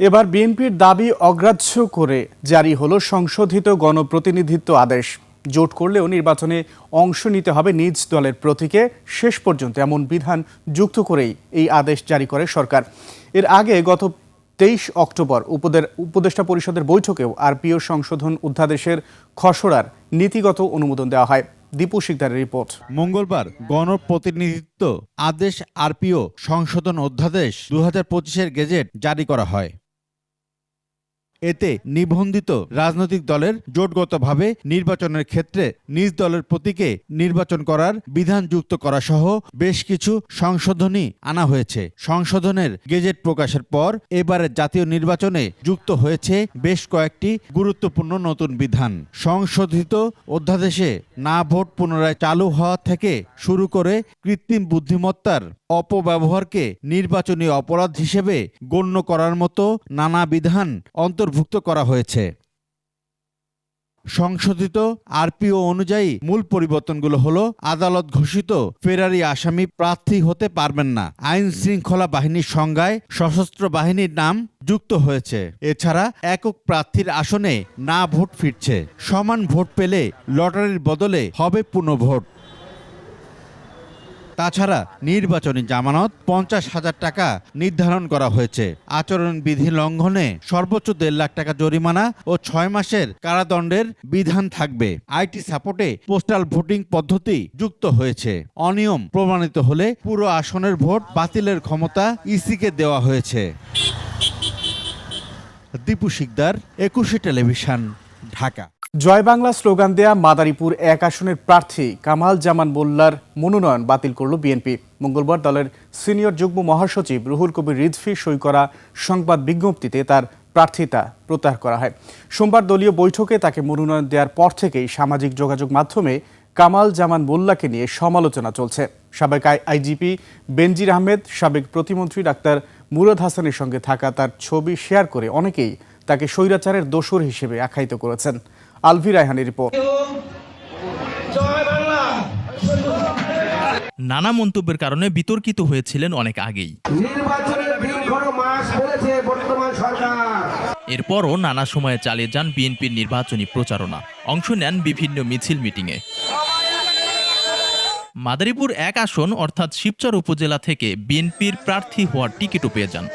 এবার বিএনপির দাবি অগ্রাহ্য করে জারি হলো সংশোধিত গণপ্রতিনিধিত্ব আদেশ। জোট করলেও নির্বাচনে অংশ নিতে হবে নিজ দলের প্রতীকে। শেষ পর্যন্ত এমন বিধান যুক্ত করেই এই আদেশ জারি করে সরকার। এর আগে গত তেইশ অক্টোবর উপদের উপদেষ্টা পরিষদের বৈঠকেও আরপিও সংশোধন অধ্যাদেশের খসড়ার নীতিগত অনুমোদন দেওয়া হয়। দীপু শিকদারের রিপোর্ট। মঙ্গলবার গণপ্রতিনিধিত্ব আদেশ আরপিও সংশোধন অধ্যাদেশ দু হাজার গেজেট জারি করা হয়। এতে নিবন্ধিত রাজনৈতিক দলের জোটগতভাবে নির্বাচনের ক্ষেত্রে নিজ দলের প্রতীকে নির্বাচন করার বিধান যুক্ত করা সহ বেশ কিছু সংশোধনী আনা হয়েছে। সংশোধনের গেজেট প্রকাশের পর এবারে জাতীয় নির্বাচনে যুক্ত হয়েছে বেশ কয়েকটি গুরুত্বপূর্ণ নতুন বিধান। সংশোধিত অধ্যাদেশে না ভোট পুনরায় চালু হওয়া থেকে শুরু করে কৃত্রিম বুদ্ধিমত্তার অপব্যবহারকে নির্বাচনী অপরাধ হিসেবে গণ্য করার মতো নানা বিধান অন্তর্ভুক্ত করা হয়েছে। সংশোধিত আরপিও অনুযায়ী মূল পরিবর্তনগুলো হলো, আদালত ঘোষিত ফেরারি আসামি প্রার্থী হতে পারবেন না। আইন শৃঙ্খলা বাহিনীর সংজ্ঞায় সশস্ত্র বাহিনীর নাম যুক্ত হয়েছে। এছাড়া একক প্রার্থীর আসনে না ভোট ফিরছে। সমান ভোট পেলে লটারির বদলে হবে পুনঃভোট তাছাড়া নির্বাচনী জামানত পঞ্চাশ হাজার টাকা নির্ধারণ করা হয়েছে। আচরণবিধি লঙ্ঘনে সর্বোচ্চ দেড় লাখ টাকা জরিমানা ও ছয় মাসের কারাদণ্ডের বিধান থাকবে। আইটি সাপোর্টে পোস্টাল ভোটিং পদ্ধতি যুক্ত হয়েছে। অনিয়ম প্রমাণিত হলে পুরো আসনের ভোট বাতিলের ক্ষমতা ইসিকে দেওয়া হয়েছে। দীপু শিকদার, একুশে টেলিভিশন, ঢাকা। জয় বাংলা স্লোগান দেয়া মাদারীপুর এক আসনের প্রার্থী কামাল জামান মোল্লার মনোনয়ন বাতিল করল বিএনপি। মঙ্গলবার দলের সিনিয়র যুগ্ম মহাসচিব রুহুল কবির রিজভি সই করা সংবাদ বিজ্ঞপ্তিতে তার প্রার্থিতা প্রত্যাহার করা হয়। সোমবার দলীয় বৈঠকে তাকে মনোনয়ন দেওয়ার পর থেকেই সামাজিক যোগাযোগ মাধ্যমে কামাল জামান মোল্লাকে নিয়ে সমালোচনা চলছে। সাবেক আই- আইজিপি বেনজির আহমেদ, সাবেক প্রতিমন্ত্রী ডাক্তার মুরাদ হাসানের সঙ্গে থাকা তার ছবি শেয়ার করে অনেকেই তাকে স্বৈরাচারের দোসর হিসেবে আখ্যায়িত করেছেন। আলভি রায়হানের রিপোর্ট। নানা মন্তব্যের কারণে বিতর্কিত হয়েছিলেন অনেক আগেই। নির্বাচনের দীর্ঘ মাস বলেছে বর্তমান সরকার। এরপরও নানা সময়ে চালিয়ে যান বিএনপির নির্বাচনী প্রচারণা। অংশ নেন বিভিন্ন মিছিল মিটিংয়ে। মাদারীপুর এক আসন অর্থাৎ শিবচর উপজেলা থেকে বিএনপির প্রার্থী হওয়ার টিকিটও পেয়ে যান।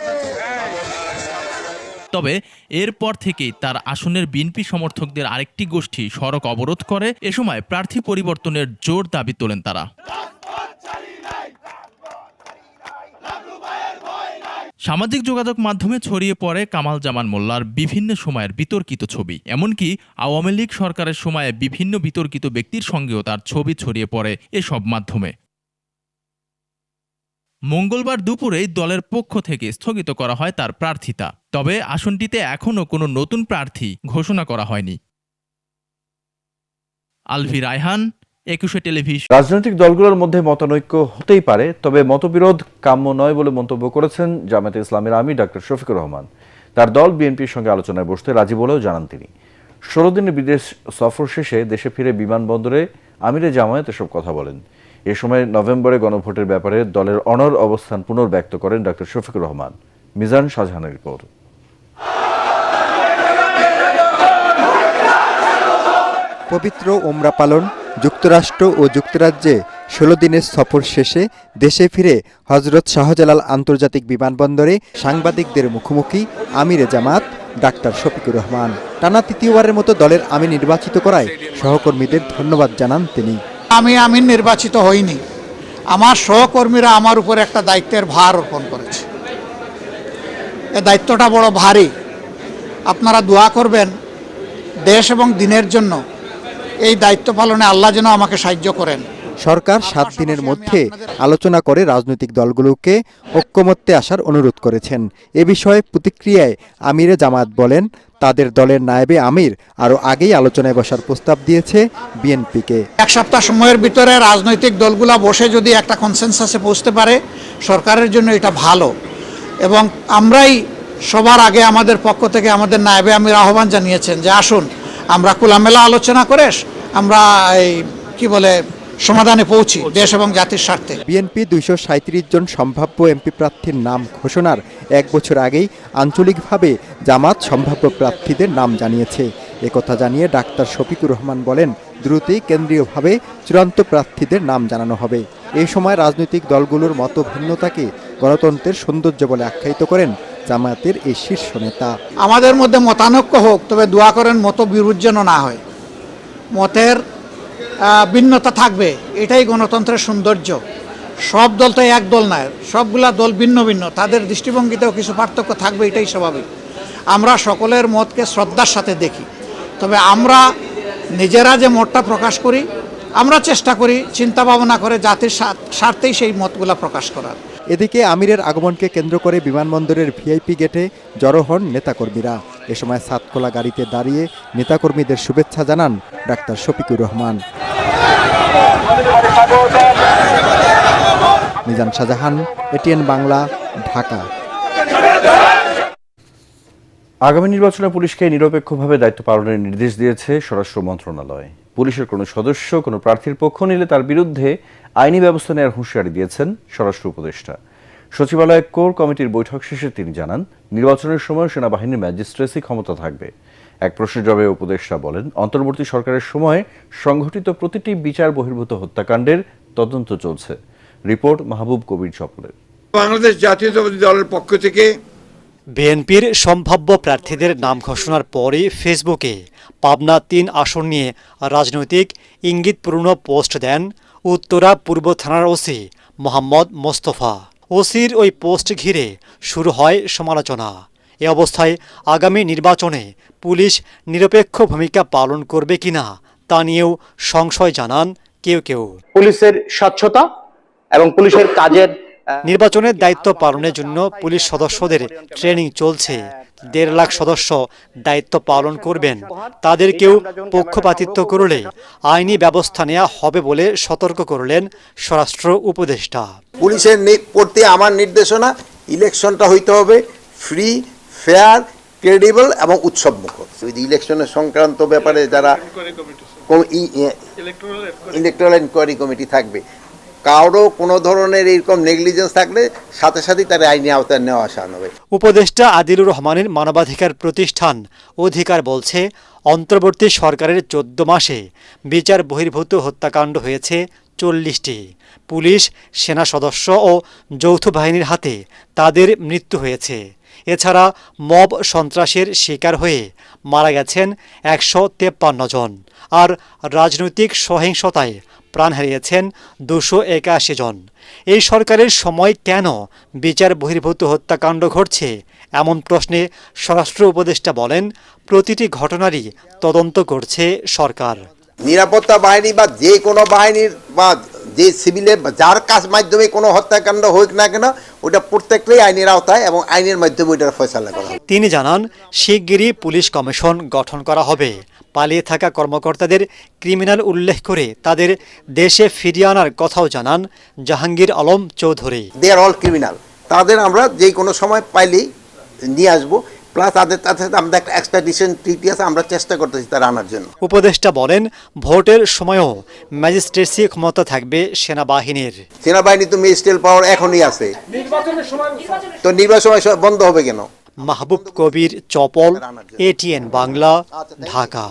তবে এরপর থেকেই তার আসনের বিএনপি সমর্থকদের আরেকটি গোষ্ঠী সড়ক অবরোধ করে। এ সময় প্রার্থী পরিবর্তনের জোর দাবি তোলেন তারা। সামাজিক যোগাযোগ মাধ্যমে ছড়িয়ে পড়ে কামাল জামান মোল্লার বিভিন্ন সময়ের বিতর্কিত ছবি। এমনকি আওয়ামী লীগ সরকারের সময়ে বিভিন্ন বিতর্কিত ব্যক্তির সঙ্গেও তার ছবি ছড়িয়ে পড়ে এসব মাধ্যমে। মঙ্গলবার দুপুরেই দলের পক্ষ থেকে স্থগিত করা হয় তার প্রার্থিতা। তবে আসনটিতে এখনও কোনো নতুন প্রার্থী ঘোষণা করা হয়নি। আলভি রায়হান, একুশে টেলিভিশন। রাজনৈতিক দলগুলোর মধ্যে মতানৈক্য হতেই পারে, তবে মতবিরোধ কাম্য নয় বলে মন্তব্য করেছেন জামায়াতে ইসলামের আমি ডাক্তার শফিকুর রহমান। তার দল বিএনপির সঙ্গে আলোচনায় বসতে রাজি বলেও জানান তিনি। ষোলো দিনের বিদেশ সফর শেষে দেশে ফিরে বিমানবন্দরে আমিরে জামায়াত এসব কথা বলেন। এ সময় নভেম্বরে গণভোটের ব্যাপারে দলের অনর অবস্থান পুনর্ব্যক্ত করেন ডাক্তার শফিকুর রহমান। মিজান শাহজাহানের রিপোর্ট। পবিত্র ওমরা পালন, যুক্তরাষ্ট্র ও যুক্তরাজ্যে ষোলো দিনের সফর শেষে দেশে ফিরে হজরত শাহজালাল আন্তর্জাতিক বিমানবন্দরে সাংবাদিকদের মুখোমুখি আমিরে জামাত ডাক্তার শফিকুর রহমান। টানা তৃতীয়বারের মতো দলের আমি নির্বাচিত করায় সহকর্মীদের ধন্যবাদ জানান তিনি। আমি আমি নির্বাচিত হইনি। আমার সহকর্মীরা আমার উপর একটা দায়িত্বের ভার অর্পণ করেছে। এ দায়িত্বটা বড় ভারী। আপনারা দোয়া করবেন দেশ এবং দিনের জন্য এই দায়িত্ব পালনে আল্লাহ যেন আমাকে সাহায্য করেন। সরকার সাত দিনের মধ্যে আলোচনা করে রাজনৈতিক দলগুলোকে ঐক্যমত্যে আসার অনুরোধ করেছেন। এ বিষয়ে প্রতিক্রিয়ায় আমিরে জামাত বলেন তাদের দলের নায়েবে আমির আরও আগেই আলোচনায় বসার প্রস্তাব দিয়েছে বিএনপিকে। এক সপ্তাহ সময়ের ভিতরে রাজনৈতিক দলগুলা বসে যদি একটা কনসেনসাসে পৌঁছতে পারে সরকারের জন্য এটা ভালো। এবং আমরাই সবার আগে আমাদের পক্ষ থেকে আমাদের নায়েবে আমির আহ্বান জানিয়েছেন যে আসুন আমরা খোলামেলা আলোচনা করে আমরা এই কি বলে সমাধানে পৌঁছি দেশ এবং জাতির স্বার্থে। বিএনপি দুইশো সাঁত্রিশ জন সম্ভাব্য এমপি প্রার্থীর নাম ঘোষণার এক বছর আগেই আঞ্চলিকভাবে জামাত সম্ভাব্য প্রার্থীদের নাম জানিয়েছে। একথা জানিয়ে ডাক্তার শফিকুর রহমান বলেন দ্রুতই কেন্দ্রীয়ভাবে চূড়ান্ত প্রার্থীদের নাম জানানো হবে। এই সময় রাজনৈতিক দলগুলোর মত ভিন্নতাকে গণতন্ত্রের সৌন্দর্য বলে আখ্যায়িত করেন জামায়াতের এই শীর্ষ নেতা। আমাদের মধ্যে মতানৈক্য হোক তবে দোয়া করেন মত বিরোধ যেন না হয়। মতের ভিন্নতা থাকবে। এটাই গণতন্ত্রের সৌন্দর্য। সব দল তো এক দল নয়, সবগুলা দল ভিন্ন ভিন্ন। তাদের দৃষ্টিভঙ্গিতেও কিছু পার্থক্য থাকবে, এটাই স্বাভাবিক। আমরা সকলের মতকে শ্রদ্ধার সাথে দেখি। তবে আমরা নিজেরা যে মতটা প্রকাশ করি, আমরা চেষ্টা করি চিন্তা ভাবনা করে জাতির স্বার্থেই সেই মতগুলা প্রকাশ করার। এদিকে আমিরের আগমনকে কেন্দ্র করে বিমানবন্দরের ভিআইপি গেটে জড়ো হন নেতাকর্মীরা। এ সময় সাতকোলা গাড়িতে দাঁড়িয়ে নেতাকর্মীদের শুভেচ্ছা জানান ডাক্তার শফিকুর রহমান। মিজান শাহজাহান, এটিএন বাংলা, ঢাকা। আগামী নির্বাচনে পুলিশকে নিরপেক্ষভাবে দায়িত্ব পালনের নির্দেশ দিয়েছে স্বরাষ্ট্র মন্ত্রণালয়। পুলিশের কোনো সদস্য, কোনো প্রার্থীর পক্ষ নিলে তার বিরুদ্ধে আইনি ব্যবস্থা নেওয়ার হুঁশিয়ারি দিয়েছেন স্বরাষ্ট্র উপদেষ্টা। সচিবালয় কোর কমিটির বৈঠক শেষে তিনি জানান, নির্বাচনের সময় সেনাবাহিনীর ম্যাজিস্ট্রেসি ক্ষমতা থাকবে। এক প্রশ্নের জবাবে উপদেষ্টা বলেন অন্তর্বর্তী সরকারের সময় সংঘটিত প্রতিটি বিচার বহির্ভূত হত্যাকাণ্ডের তদন্ত চলছে। রিপোর্ট মাহবুব কবির চপলের বাংলাদেশ জাতীয়তাবাদী দলের পক্ষ থেকে বিএনপির সম্ভাব্য প্রার্থীদের নাম ঘোষণার পরই ফেসবুকে পাবনা তিন আসন নিয়ে রাজনৈতিক ইঙ্গিতপূর্ণ পোস্ট দেন উত্তরা পূর্ব থানার ওসি মোহাম্মদ মোস্তফা। ওসির ওই পোস্ট ঘিরে শুরু হয় সমালোচনা। এ অবস্থায় আগামী নির্বাচনে পুলিশ নিরপেক্ষ ভূমিকা পালন করবে কিনা তা নিয়েও সংশয় জানান কেউ কেউ। পুলিশের স্বচ্ছতা এবং পুলিশের কাজের নির্বাচনের দায়িত্ব পালনের জন্য পুলিশ সদস্যদের ট্রেনিং চলছে। দেড় লাখ সদস্য দায়িত্ব পালন করবেন। তাদের কেউ পক্ষপাতিত্ব করলে আইনি ব্যবস্থা নেওয়া হবে বলে সতর্ক করলেন স্বরাষ্ট্র উপদেষ্টা। পুলিশের প্রতি আমার নির্দেশনা ইলেকশনটা হইতে হবে ফ্রি ফেয়ার ক্রেডিবল এবং উৎসব মুখর ইলেকশনের সংক্রান্ত ব্যাপারে যারা ইলেকট্রাল এনকোয়ারি কমিটি থাকবে। কারও কোনো ধরনের এরকম নেগলিজেন্স থাকলে সাথে সাথেই তার আইনি আওতায় নেওয়া আসা হবে। উপদেষ্টা আদিলুর রহমানের মানবাধিকার প্রতিষ্ঠান অধিকার বলছে অন্তর্বর্তী সরকারের চোদ্দ মাসে বিচার বহির্ভূত হত্যাকাণ্ড হয়েছে চল্লিশটি। পুলিশ, সেনা সদস্য ও যৌথ বাহিনীর হাতে তাদের মৃত্যু হয়েছে। এছাড়া মব সন্ত্রাসের শিকার হয়ে মারা গেছেন একশো তেপ্পান্ন জন আর রাজনৈতিক সহিংসতায় প্রাণ হারিয়েছেন দুশো একাশি জন। এই সরকারের সময় কেন বিচার বহির্ভূত হত্যাকাণ্ড ঘটছে এমন প্রশ্নে স্বরাষ্ট্র উপদেষ্টা বলেন, প্রতিটি ঘটনারই তদন্ত করছে সরকার। নিরাপত্তা বাহিনী বা যে কোনো বাহিনীর বা যে সিভিলের যার কাজ মাধ্যমে কোনো হত্যাকাণ্ড হোক না কেন ওটা প্রত্যেকটাই আইনের আওতায় এবং আইনের মাধ্যমে ওইটার ফয়সালা করা তিনি জানান শিগগিরই পুলিশ কমিশন গঠন করা হবে। পালিয়ে থাকা কর্মকর্তাদের ক্রিমিনাল উল্লেখ করে তাদের দেশে ফিরিয়ে আনার কথাও জানান Jahangir Alam Chowdhury. They are all criminal তাদের আমরা যে কোনো সময় পাইলেই নিয়ে আসব। প্লাস তাদের তাদের সাথে আমাদের একটা এক্সট্রাডিশন ট্রিটি আছে আমরা চেষ্টা করতেছি তারা আনার জন্য। উপদেষ্টা বলেন ভোটের সময়ও ম্যাজিস্ট্রেসি ক্ষমতা থাকবে সেনাবাহিনীর। সেনাবাহিনী তো মেজিস্ট্রেল পাওয়ার এখনই আছে। তো নির্বাচন সময় বন্ধ হবে কেন? মাহবুব কবির চপল এটিএন বাংলা ঢাকা।